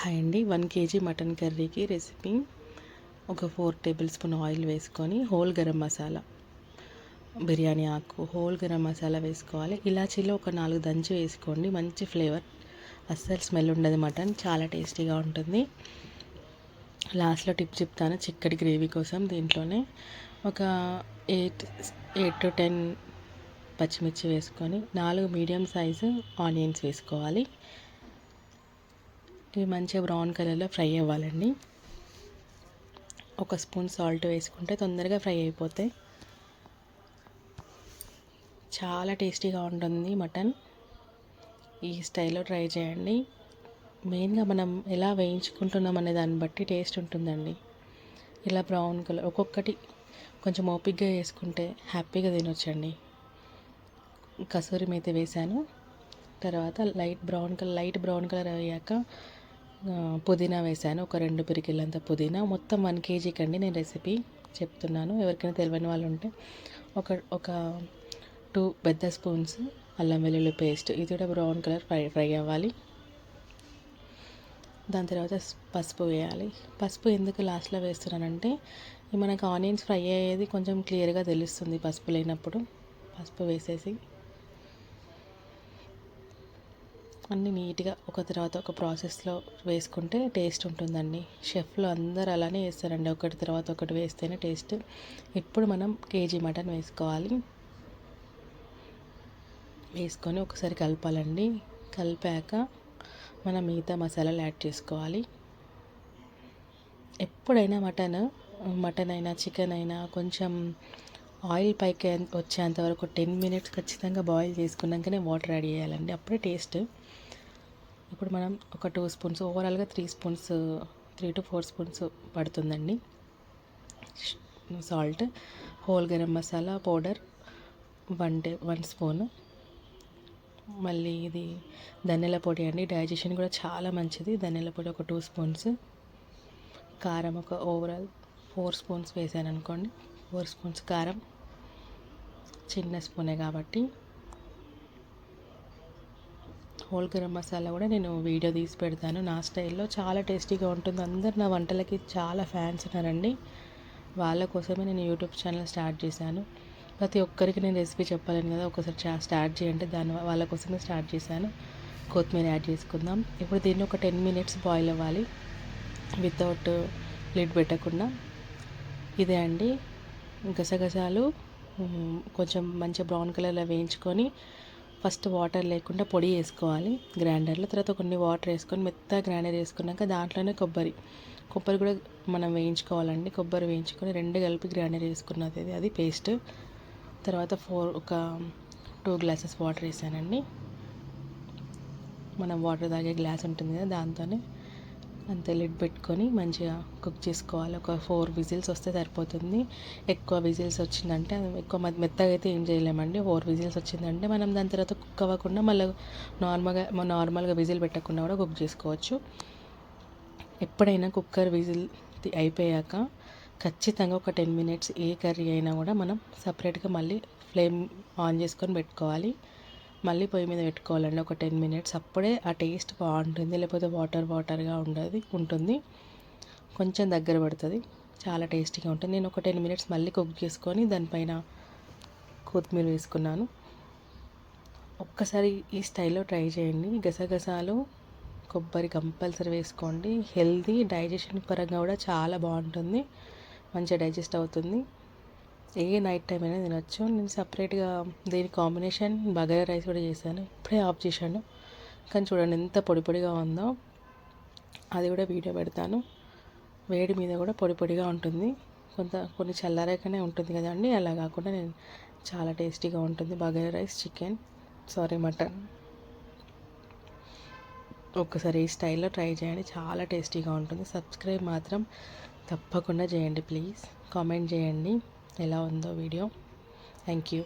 Hi అండి. One KG mutton కర్రీకి recipe. ఒక ఫోర్ టేబుల్ స్పూన్ ఆయిల్ వేసుకొని హోల్ గరం మసాలా. బిర్యానీ ఆకు హోల్ గరం మసాలా వేసుకోవాలి. ఇలాచీలో ఒక నాలుగు దంచి వేసుకోండి. మంచి ఫ్లేవర్. అస్సలు స్మెల్ ఉండదు మటన్. చాలా టేస్టీగా ఉంటుంది. లాస్ట్లో టిప్ చెప్తాను. చిక్కటి గ్రేవీ కోసం దీంట్లోనే ఒక ఎయిట్ ఎయిట్ టు టెన్ పచ్చిమిర్చి వేసుకొని నాలుగు మీడియం సైజు ఆనియన్స్ వేసుకోవాలి. ఇవి మంచిగా బ్రౌన్ కలర్లో ఫ్రై అవ్వాలండి. ఒక స్పూన్ సాల్ట్ వేసుకుంటే తొందరగా ఫ్రై అయిపోతాయి చాలా టేస్టీగా ఉంటుంది మటన్. ఈ స్టైల్లో ట్రై చేయండి. మెయిన్గా మనం ఎలా వేయించుకుంటున్నాం అనే దాన్ని బట్టి టేస్ట్ ఉంటుందండి. ఇలా బ్రౌన్ కలర్ ఒక్కొక్కటి కొంచెం ఓపిక్గా వేసుకుంటే హ్యాపీగా తినొచ్చండి. కసూరి మేతి వేసాను. తర్వాత light brown colour light brown colour అయ్యాక పుదీనా వేసాను ఒక రెండు పిరికిళ్ళంత పుదీనా. మొత్తం వన్ కేజీకి అండి నేను రెసిపీ చెప్తున్నాను. ఎవరికైనా తెలియని వాళ్ళు ఉంటే ఒక ఒక టూ పెద్ద స్పూన్స్ అల్లం వెల్లుల్లి పేస్ట్. ఇది కూడా బ్రౌన్ కలర్ ఫ్రై ఫ్రై అవ్వాలి. దాని తర్వాత పసుపు వేయాలి. పసుపు ఎందుకు లాస్ట్లో వేస్తున్నానంటే మనకు ఆనియన్స్ ఫ్రై అయ్యేది కొంచెం క్లియర్గా తెలుస్తుంది పసుపు లేనప్పుడు. పసుపు వేసేసి అన్నీ నీట్గా ఒక తర్వాత ఒక ప్రాసెస్లో వేసుకుంటే టేస్ట్ ఉంటుందండి. షెఫ్లో అందరు అలానే వేస్తారండి ఒకటి తర్వాత ఒకటి వేస్తేనే టేస్ట్. ఇప్పుడు మనం కేజీ మటన్ వేసుకోవాలి. వేసుకొని ఒకసారి కలపాలండి. కలిపాక మనం మిగతా మసాలాలు యాడ్ చేసుకోవాలి. ఎప్పుడైనా మటన్ మటన్ అయినా చికెన్ అయినా కొంచెం ఆయిల్ పైకి వచ్చేంత వరకు టెన్ మినిట్స్ ఖచ్చితంగా బాయిల్ చేసుకున్నాకనే వాటర్ యాడ్ చేయాలండి. అప్పుడే టేస్ట్ ఇప్పుడు మనం ఒక టూ స్పూన్స్ ఓవరాల్గా three spoons three to four spoons పడుతుందండి. Salt whole garam masala powder one టే వన్ స్పూన్ మళ్ళీ ఇది ధనియాల పొడి అండి. డైజెషన్ కూడా చాలా మంచిది. ధనియాల పొడి ఒక టూ స్పూన్స్ కారం ఒక ఓవరాల్ ఫోర్ స్పూన్స్ వేసాను అనుకోండి ఫోర్ స్పూన్స్ కారం. చిన్న స్పూనే కాబట్టి. హోల్ గరం మసాలా కూడా నేను వీడియో తీసి పెడతాను. నా స్టైల్లో చాలా టేస్టీగా ఉంటుంది. అందరు నా వంటలకి చాలా ఫ్యాన్స్ ఉన్నారండి. వాళ్ళ కోసమే నేను యూట్యూబ్ ఛానల్ స్టార్ట్ చేశాను. ప్రతి ఒక్కరికి నేను రెసిపీ చెప్పాలని కదా ఒకసారి స్టార్ట్ చేయండి. దాని వాళ్ళ కోసమే స్టార్ట్ చేశాను. కొత్తిమీర యాడ్ చేసుకుందాం. ఇప్పుడు దీన్ని ఒక టెన్ మినిట్స్ బాయిల్ అవ్వాలి. వితౌట్ లిడ్ పెట్టకుండా. ఇదే అండి. గసగసాలు కొంచెం మంచి బ్రౌన్ కలర్లో వేయించుకొని ఫస్ట్ వాటర్ లేకుండా పొడి వేసుకోవాలి గ్రైండర్లో. తర్వాత కొన్ని వాటర్ వేసుకొని మెత్తగా గ్రైండర్ వేసుకున్నాక దాంట్లోనే కొబ్బరి. కొబ్బరి కూడా మనం వేయించుకోవాలండి. కొబ్బరి వేయించుకొని రెండు కలిపి గ్రైండర్ వేసుకున్నది అది అది పేస్ట్. తర్వాత ఫోర్ ఒక టూ గ్లాసెస్ వాటర్ వేసానండి. మనం వాటర్ తాగే గ్లాస్ ఉంటుంది కదా దాంతోనే అంతే లిడ్ పెట్టుకొని మంచిగా కుక్ చేసుకోవాలి. ఒక ఫోర్ విజిల్స్ వస్తే సరిపోతుంది. ఎక్కువ విజిల్స్ వచ్చిందంటే ఎక్కువ మెత్తగా అయితే ఏం చేయలేమండి. ఫోర్ విజిల్స్ వచ్చిందంటే మనం దాని తర్వాత కుక్ అవ్వకుండా మళ్ళీ నార్మల్గా నార్మల్గా విజిల్ పెట్టకుండా కూడా కుక్ చేసుకోవచ్చు. ఎప్పుడైనా కుక్కర్ విజిల్ అయిపోయాక ఖచ్చితంగా ఒక టెన్ మినిట్స్ ఏ కర్రీ అయినా కూడా మనం సపరేట్గా మళ్ళీ ఫ్లేమ్ ఆన్ చేసుకొని పెట్టుకోవాలి. మళ్ళీ పొయ్యి మీద పెట్టుకోవాలండి. ఒక టెన్ మినిట్స్ అప్పుడే ఆ టేస్ట్ బాగుంటుంది. లేకపోతే వాటర్ వాటర్గా ఉండదు ఉంటుంది. కొంచెం దగ్గర పడుతుంది. చాలా టేస్టీగా ఉంటుంది. నేను ఒక టెన్ మినిట్స్ మళ్ళీ కుక్ చేసుకొని దానిపైన కొత్తిమీర వేసుకున్నాను. ఒక్కసారి ఈ స్టైల్లో ట్రై చేయండి. గసగసాలు కొబ్బరి కంపల్సరీ వేసుకోండి. హెల్తీ డైజెషన్ పరంగా కూడా చాలా బాగుంటుంది. మంచిగా డైజెస్ట్ అవుతుంది. ఏ నైట్ టైం అయినా తినొచ్చు. నేను సపరేట్గా దీని కాంబినేషన్ బగారా రైస్ కూడా చేశాను. ఇప్పుడే ఆఫ్ చేశాను. కానీ చూడండి ఎంత పొడి పొడిగా ఉందో. అది కూడా వీడియో పెడతాను. వేడి మీద కూడా పొడి పొడిగా ఉంటుంది. కొంత కొన్ని చల్లారాకనే ఉంటుంది కదండి అలా కాకుండా నేను చాలా టేస్టీగా ఉంటుంది bagara rice chicken sorry mutton ఒక్కసారి ఈ స్టైల్లో ట్రై చేయండి. చాలా టేస్టీగా ఉంటుంది. సబ్స్క్రైబ్ మాత్రం తప్పకుండా చేయండి ప్లీజ్ కామెంట్ చేయండి. ఎలా ఉందో వీడియో. Thank you.